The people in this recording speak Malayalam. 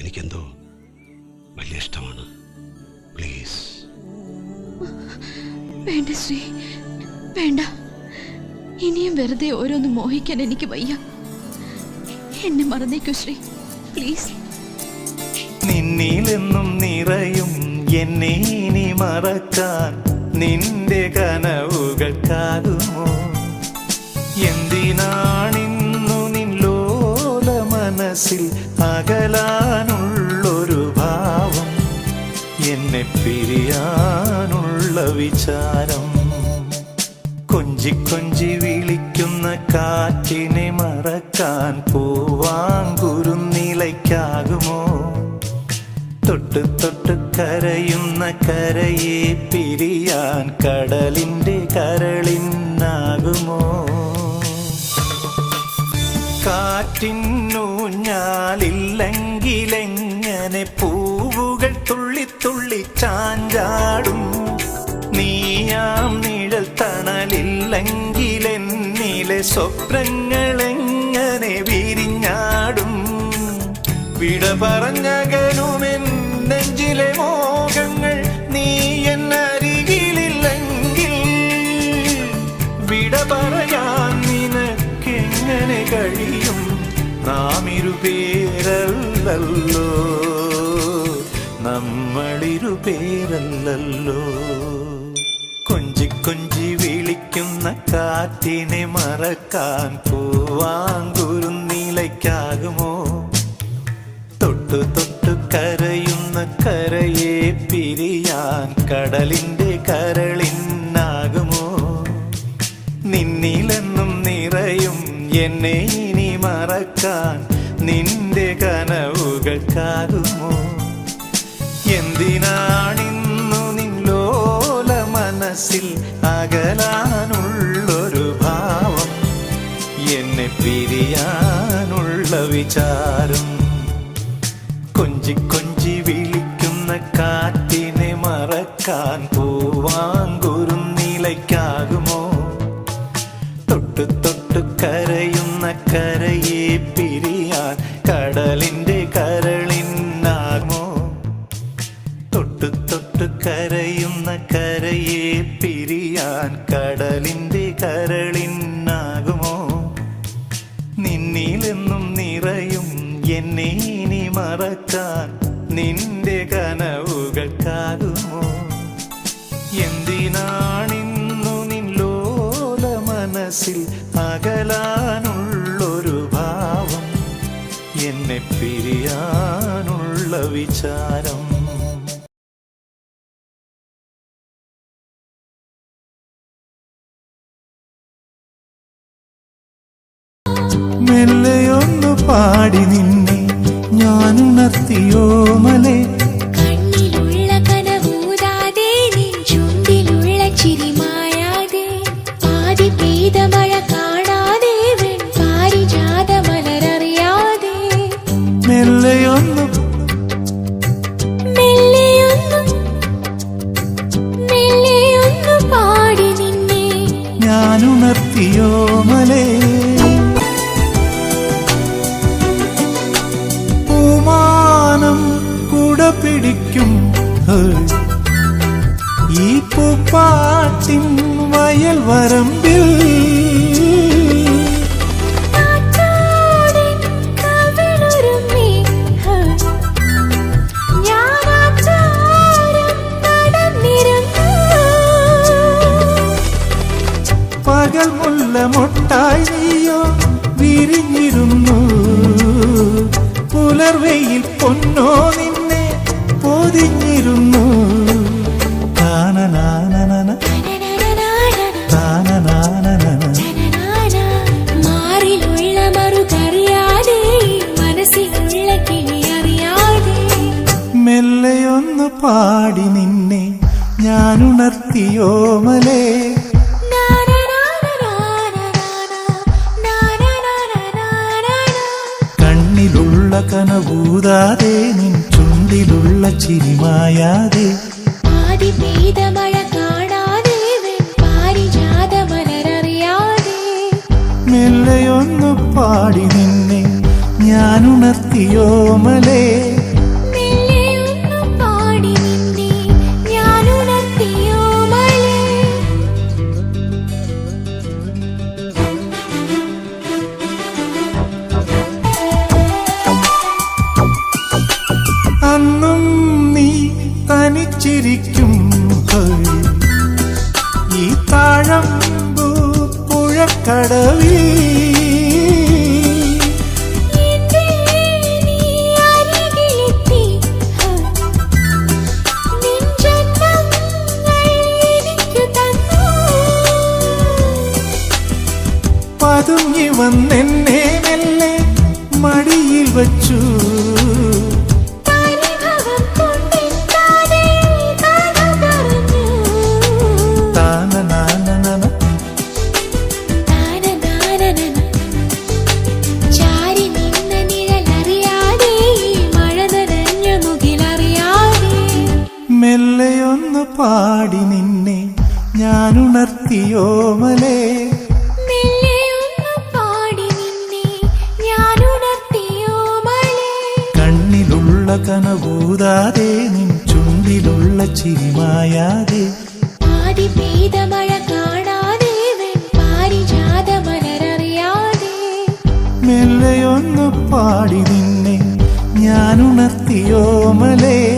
എനിക്കെന്തോ വലിയ ഇഷ്ടമാണ്. പ്ലീസ് വേണ്ട ശ്രീ. വേണ്ട. ഇനിയും വെറുതെ ഓരോന്ന് മോഹിക്കാൻ എനിക്ക് വയ്യ. എന്നെ മറന്നേക്കൂ ശ്രീ. പ്ലീസ് നിന്നിലെന്നും നിറയും എന്നെ ഇനി മറക്കാൻ നിന്റെ കനവുകൾ കനവുകൾക്കാകുമോ എന്തിനാണിന്നു നിന്നോല മനസ്സിൽ അകലാനുള്ളൊരു ഭാവം എന്നെ പിരിയാനുള്ള വിചാരം. കൊഞ്ചി കൊഞ്ചി വിളിക്കുന്ന കാറ്റിനെ മറക്കാൻ പൂവാങ്കുരുന്നിലയ്ക്കാകുമോ? തൊട്ട് തൊട്ട് കരയുന്ന കരയെ പിരിയാൻ കടലിന്റെ കരളിനാകുമോ കാറ്റിന്നൂഞ്ഞാലില്ലെങ്കിലെങ്ങനെ പൂവുകൾ തുള്ളി തുള്ളി ചാഞ്ചാടും? നീയാം നിഴൽ തണലില്ലെങ്കിലെന്നിലെ സ്വപ്നങ്ങളെങ്ങനെ വിരിഞ്ഞാടും? വിട പറഞ്ഞകലുമെൻ നെഞ്ചിലെ മോഹങ്ങൾ നീ എന്നരികിലില്ലെങ്കിൽ? വിട പറയാൻ നിനക്കെങ്ങനെ കഴിയും? നാം ഇരുപേരല്ലോ നമ്മളിരുപേരല്ലോ കൊഞ്ചി കൊഞ്ചി വിളിക്കുന്ന കാറ്റിനെ മറക്കാൻ പൂവാങ്കുരുന്നിലയ്ക്കാകുമോ തൊട്ടു തൊട്ടു കരയുന്ന കരയെ പിരിയാൻ കടലിന്റെ കരളിനാകുമോ? നിന്നിലെന്നും നിറയും എന്നെ മറക്കാൻ നിന്റെ കനവുകൾക്കാകുമോ എന്തിനാണിന്നു നിന്നോല മനസ്സിൽ അകലാനുള്ളൊരു ഭാവം? എന്നെ പിരിയാനുള്ള വിചാരം. കൊഞ്ചി കൊഞ്ചി വിളിക്കുന്ന കാറ്റിനെ മറക്കാൻ പൂവാങ്കുരുന്നിലയ്ക്കാകുമോ എന്നെ നീ മറക്കാൻ നിന്റെ കനവുകൾക്കാകുമോ എന്തിനാണിന്നു നിന്നോല മനസ്സിൽ അകലാനുള്ളൊരു ഭാവം? എന്നെ പിരിയാനുള്ള വിചാരം. മെല്ലെയൊന്നു പാടി നിന്നെ ഞാനുണർത്തിയോ മലേ പിടിക്കും. ഈ പൂപ്പാട്ടിൻ വയൽ വരമ്പിൽ പാടി നിന്നെ ഞാൻ ഞാനുണർത്തിയോ മലേ? കണ്ണിലുള്ള കനവൂതാതെ നിൻ ചുണ്ടിലുള്ള ചിരിമായാതെ. മഴ കാണാതെ പാരിജാത മലരറിയാതെ മെല്ലയൊന്നു പാടി നിന്നെ ഞാൻ ഞാനുണർത്തിയോ മലേ? കടവിൽ. പതുങ്ങി വന്നെന്നെ മെല്ലെ മടിയിൽ വച്ചു. മെല്ലെയൊന്ന് പാടി നിന്നെ ഞാനുണർത്തിയോമലേ മെല്ലെ ഒന്ന് പാടി നിന്നെ ഞാനുണർത്തിയോ മലേ കണ്ണിലുള്ള കനവൂതാതെ നിൻ ചുണ്ടിലുള്ള ചിരിമായാതെ ആദി മഴ കാണാതെ പാരിജാത മലരറിയാതെ പാടി നിന്നെ ഞാൻ ഉണർത്തിയോ ഞാനുണർത്തിയോ